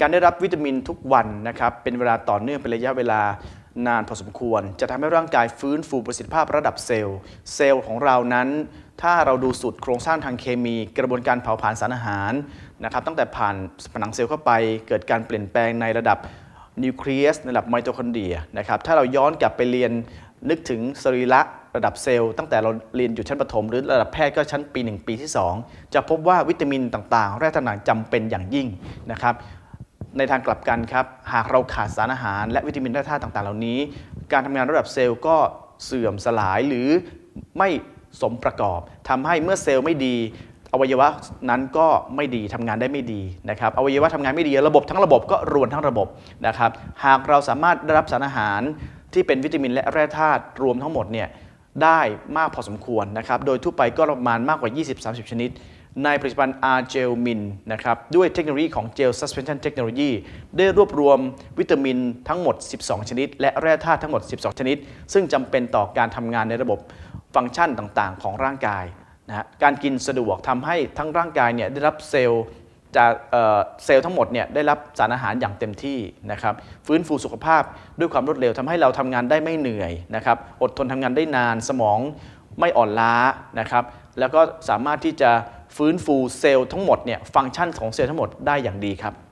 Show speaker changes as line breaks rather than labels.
การได้รับวิตามินทุกวันนะครับเป็นเวลาต่อเนื่องเป็นระยะเวลานานพอสมควร จะทำให้ร่างกายฟื้นฟูประสิทธิภาพระดับเซลล์ เซลล์ของเรานั้น ถ้าเราดูสูตรโครงสร้างทางเคมี กระบวนการเผาผลาญสารอาหารนะครับตั้งแต่ผ่านผนังเซลล์เข้าไป เกิดการเปลี่ยนแปลงในระดับนิวเคลียสในระดับไมโตคอนเดรียนะครับถ้าเราย้อนกลับไปเรียนนึกถึงสรีระระดับเซลล์ตั้งแต่เราเรียนอยู่ชั้นประถม หรือระดับแพทย์ก็ชั้นปี 1 ปีที่ 2 จะพบว่าวิตามินต่างๆ แร่ธาตุต่างๆจำเป็นอย่างยิ่งนะครับ ในทางกลับกันครับ หากเราขาดสารอาหารและวิตามินแร่ธาตุต่าง ๆ เหล่านี้ การทำงานระดับเซลล์ก็เสื่อมสลายหรือไม่สมประกอบทำให้เมื่อเซลล์ไม่ดี อวัยวะนั้นก็ไม่ดีทำงานได้ไม่ดีนะครับอวัยวะทำงานไม่ดีระบบทั้งระบบก็รวนทั้งระบบนะครับหากเราสามารถได้รับสารอาหารที่เป็นวิตามินและแร่ธาตุรวมทั้งหมดเนี่ยได้มากพอสมควรนะครับ โดยทั่วไปก็ประมาณมากกว่า 20-30 ชนิด ในผลิตภัณฑ์ R Gel Min นะครับด้วยเทคโนโลยีของ Gel Suspension Technology ได้รวบรวมวิตามินทั้งหมด 12 ชนิด และแร่ธาตุทั้งหมด 12 ชนิด ซึ่งจำเป็นต่อการทำงานในระบบฟังก์ชันต่างๆ ของร่างกายนะการกินสะดวกทำให้ทั้งร่างกายเนี่ยได้รับเซลล์จากเเซลล์ทั้งหมดเนี่ยได้รับสารอาหารอย่างเต็มที่นะครับฟื้นฟูสุขภาพด้วยความรวดเร็วทำให้เราทำงานได้ไม่เหนื่อยนะครับอดทนทำงานได้นานสมองไม่อ่อนล้านะครับแล้วก็สามารถที่จะ ฟื้นฟูเซลล์ทั้งหมดเนี่ยฟังก์ชันของเซลล์ทั้งหมดได้อย่างดีครับ